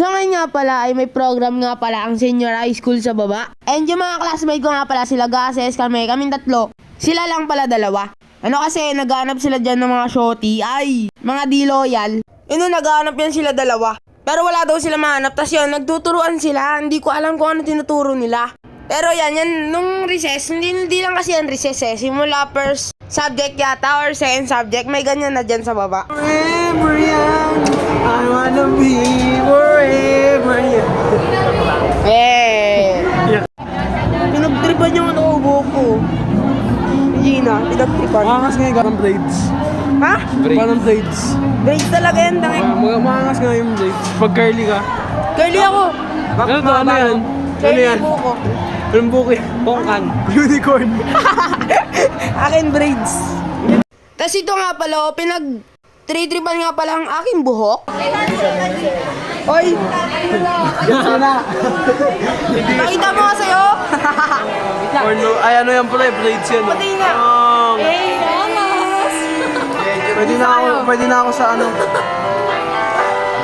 So ngayon nga pala ay may program nga pala ang senior high school sa baba. And yung mga classmate ko nga pala sila Gases, kami, kaming tatlo. Sila lang pala dalawa. Ano kasi, naghanap sila dyan ng mga shorty, ay, mga di loyal. Yun, naghanap yan sila dalawa. Pero wala daw sila mahanap. Tapos yun, nagtuturuan sila. Hindi ko alam kung ano tinuturo nila. Pero yan, yan, nung recess, hindi, hindi lang kasi yan recess eh. Simula first subject yata or second subject, may ganyan na dyan sa baba. Forever young, I wanna be Gina, pinagtripan. Makangas nga yung ganang braids. Ha? Parang braids. Braids talaga yan, dangin. Ah, mga makangas nga yung braids. Pag curly ka. Curly ako. Ano to? Ano yan? Ano Curly yan? yung buko. Anong buki? Pongkan. Unicorn. Akin braids. Tapos ito nga pala, oh, pinag tritripan nga pala ang aking buhok. Oy! Nakita mo nga sa'yo? Ay ano yan pala, braids yan. oh. Pati nga. Ah, Eh, alas! pwede na ako, pwede na ako sa ano.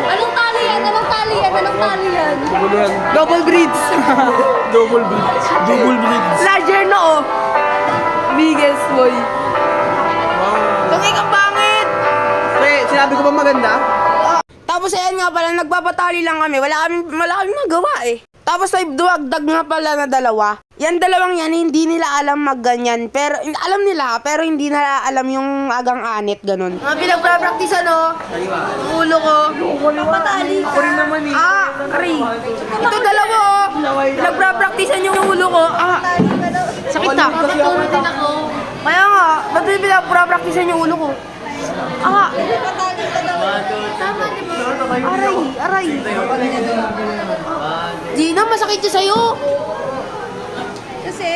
Anong tali yan? Anong tali yan? Anong tali yan? Yan? Double braids. Double braids. Double braids. Larger na oh. Biggest boy. Tungay kang pangit! Pre, sinabi ko ba maganda? Tapos ayan nga pala, nagpapatali lang kami. Wala kami, wala kami magawa eh. Tapos ay duwagdag nga pala na dalawa. Yan dalawang yan, hindi nila alam magganyan. Pero, alam nila, pero hindi nila alam yung agang anit, ganun. Mga pinagpa-practice ano, ulo ko. Papatali ka. naman eh. Ah, aray. Ito dalawa oh. Pinagpa-practicean yung ulo ko. Ah, sakit ah. Matulog din ako. Kaya nga, ba't yung pinagpa-practicean yung ulo ko? Ah, Tama, di ba? aray, aray. Gina, masakit siya sa'yo. Kasi...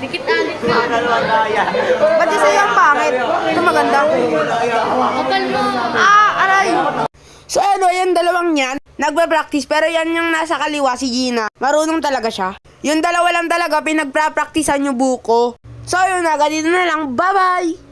Dikit alit ka. Ba't yung sa'yo ang pangit? Ito maganda. Kapal mo. Ah, aray! So ano, yan dalawang yan, nagpa-practice pero yan yung nasa kaliwa si Gina. Marunong talaga siya. Yung dalawa lang talaga pinagpa-practicean yung buko. So yun na, ganito na lang. Bye-bye!